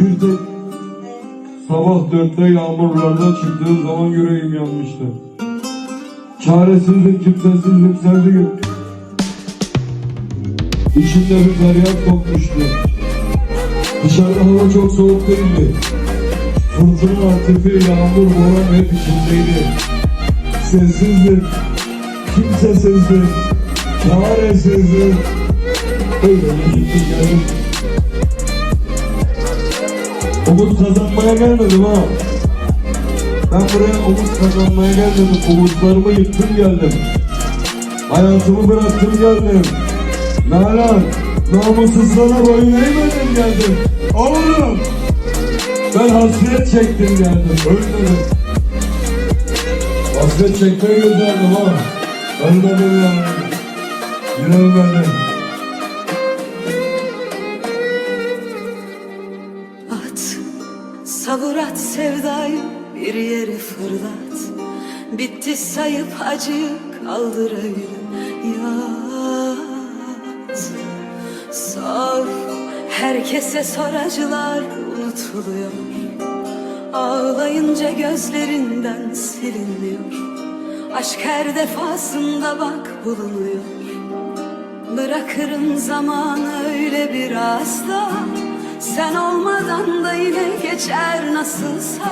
Bir tek sabah dörtte yağmurlarda çıktığı zaman yüreğim yanmıştı. Çaresizlik, kimsesizlik sevdiğim. İçimde bir feryat kopmuştu. Dışarıda hava çok soğuk değildi. Fırtına, tipi, yağmur, boran hep içimdeydi. Sessizlik, kimsesizlik, çaresizlik. Öyle bir gittim geldim. Umut kazanmaya gelmedim ha. Ben buraya umut kazanmaya gelmedim. Umutlarımı yıktım geldim. Hayatımı bıraktım geldim. Nalan, namussuzlara boyun eğmedim geldim. Oğlum, ben hasret çektim geldim. Ölmedim. Hasret çekmeyi gösterdim ha. Ölmedim yani. Yine ölmedim. Savur at sevdayı bir yere fırlat. Bitti sayıp acıyı kaldır öyle yat Sor, herkese sor acılar unutuluyor. Ağlayınca gözlerinden silinmiyor Aşk her defasında bak bulunuyor. Bırakırım zamanı öyle biraz da Sen olmadan da yine geçer nasılsa.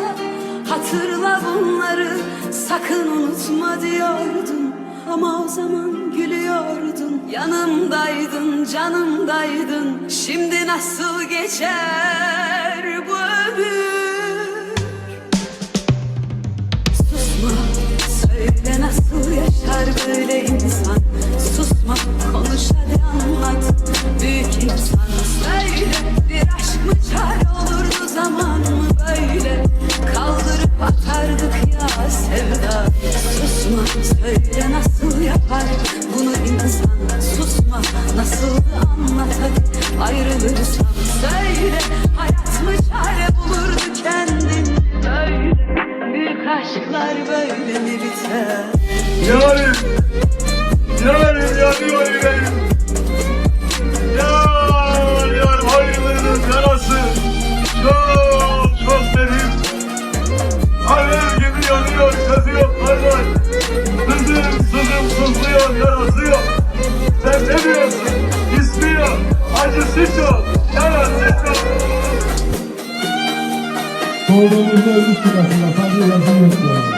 Hatırla bunları sakın unutma diyordun Ama o zaman gülüyordun. Yanımdaydın canımdaydın Şimdi nasıl geçer bu Susma, söyle nasıl yaşar böyle insan? Susma, konuş nasıl anlat hadi Ayrılırsam söyle Hayat bulurdu kendin böyle Büyük aşklar böyle mi biter? Yarim, yarim yanıyor yüreğim. Yar, yar hayırlının yarası çok çok derin. Alev gibi yanıyor, kazıyor karlar. Sızım sızım sızlıyor, yarası Doğduğumuzda ölmüştük aslında. Sadece yazım yoktu.